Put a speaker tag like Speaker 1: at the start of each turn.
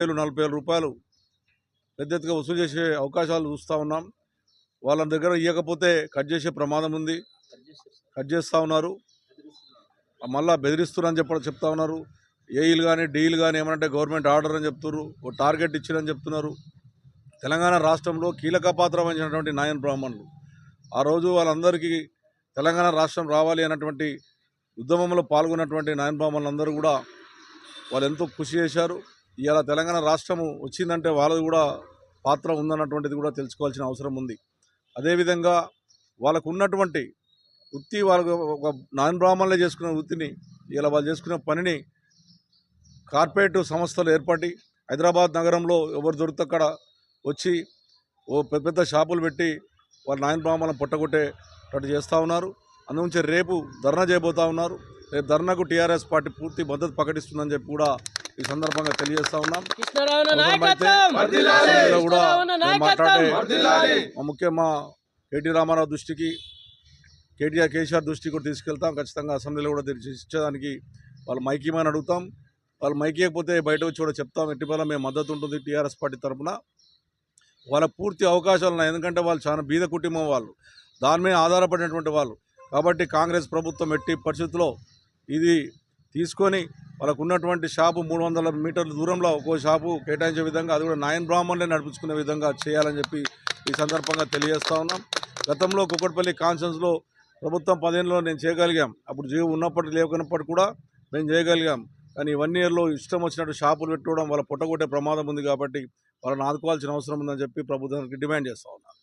Speaker 1: వేలు నలభై వేల రూపాయలు పెద్ద ఎత్తుగా వసూలు చేసే అవకాశాలు చూస్తూ ఉన్నాం. వాళ్ళ దగ్గర ఇవ్వకపోతే కట్ చేసే ప్రమాదం ఉంది. కట్ చేస్తూ ఉన్నారు. మళ్ళా బెదిరిస్తున్నారని చెప్ప చెప్తా ఉన్నారు. ఏఈలు కానీ డీలు కానీ ఏమంటే గవర్నమెంట్ ఆర్డర్ అని చెప్తున్నారు ఓ టార్గెట్ ఇచ్చిరని చెప్తున్నారు. తెలంగాణ రాష్ట్రంలో కీలక పాత్ర వహించినటువంటి నాయన్ బ్రాహ్మణులు. ఆ రోజు వాళ్ళందరికీ తెలంగాణ రాష్ట్రం రావాలి అన్నటువంటి ఉద్యమంలో పాల్గొన్నటువంటి నాయన్ బ్రాహ్మణులందరూ కూడా వాళ్ళు ఎంతో కృషి చేశారు. ఇవాళ తెలంగాణ రాష్ట్రము వచ్చిందంటే వాళ్ళది కూడా పాత్ర ఉందన్నటువంటిది కూడా తెలుసుకోవాల్సిన అవసరం ఉంది. అదేవిధంగా వాళ్ళకు ఉన్నటువంటి వృత్తి వాళ్ళకు ఒక నాన్ బ్రాహ్మణులే చేసుకున్న వృత్తిని ఇలా వాళ్ళు చేసుకునే పనిని కార్పొరేట్ సంస్థలు ఏర్పడి హైదరాబాద్ నగరంలో ఎవరు దొరికితే అక్కడ వచ్చి ఓ పెద్ద పెద్ద షాపులు పెట్టి వాళ్ళ నాయన బ్రాహ్మణులను పొట్టగొట్టేటట్టు చేస్తూ ఉన్నారు. అందుగురించి రేపు ధర్నా చేయబోతూ ఉన్నారు. రేపు ధర్నాకు టీఆర్ఎస్ పార్టీ పూర్తి మద్దతు ప్రకటిస్తుందని చెప్పి కూడా ఈ సందర్భంగా తెలియజేస్తా ఉన్నాం. కూడా మాట్లాడే మా ముఖ్య మా కేటీ రామారావు దృష్టికి కేటీఆర్ కేసీఆర్ దృష్టికి కూడా తీసుకెళ్తాం. ఖచ్చితంగా అసెంబ్లీలో కూడా ఇచ్చేదానికి వాళ్ళు మైకీమని అడుగుతాం. వాళ్ళు మైకీయకపోతే బయట వచ్చి కూడా చెప్తాం. ఎట్టిపల్ల మేము మద్దతు ఉంటుంది టీఆర్ఎస్ పార్టీ తరఫున. వాళ్ళ పూర్తి అవకాశాలు ఉన్నాయి. ఎందుకంటే వాళ్ళు చాలా బీద కుటుంబం వాళ్ళు. దాని మీద ఆధారపడినటువంటి వాళ్ళు. కాబట్టి కాంగ్రెస్ ప్రభుత్వం ఎట్టి పరిస్థితుల్లో ఇది తీసుకొని వాళ్ళకు ఉన్నటువంటి షాపు మూడు వందల మీటర్ల దూరంలో ఒక్కో షాపు కేటాయించే విధంగా అది కూడా నాయన్ బ్రాహ్మణులే నడిపించుకునే విధంగా చేయాలని చెప్పి ఈ సందర్భంగా తెలియజేస్తా ఉన్నాం. గతంలో కుక్కటిపల్లి కాన్సెన్స్లో ప్రభుత్వం పదేళ్ళలో నేను చేయగలిగాం. అప్పుడు జీవో ఉన్నప్పటికీ లేకున్నప్పటికీ కూడా మేము చేయగలిగాం. కానీ వన్ ఇయర్లో ఇష్టం వచ్చినట్టు షాపులు పెట్టుకోవడం వాళ్ళ పుట్టగొట్టే ప్రమాదం ఉంది కాబట్టి వాళ్ళని ఆదుకోవాల్సిన అవసరం ఉందని చెప్పి ప్రభుత్వానికి డిమాండ్ చేస్తా ఉన్నాం.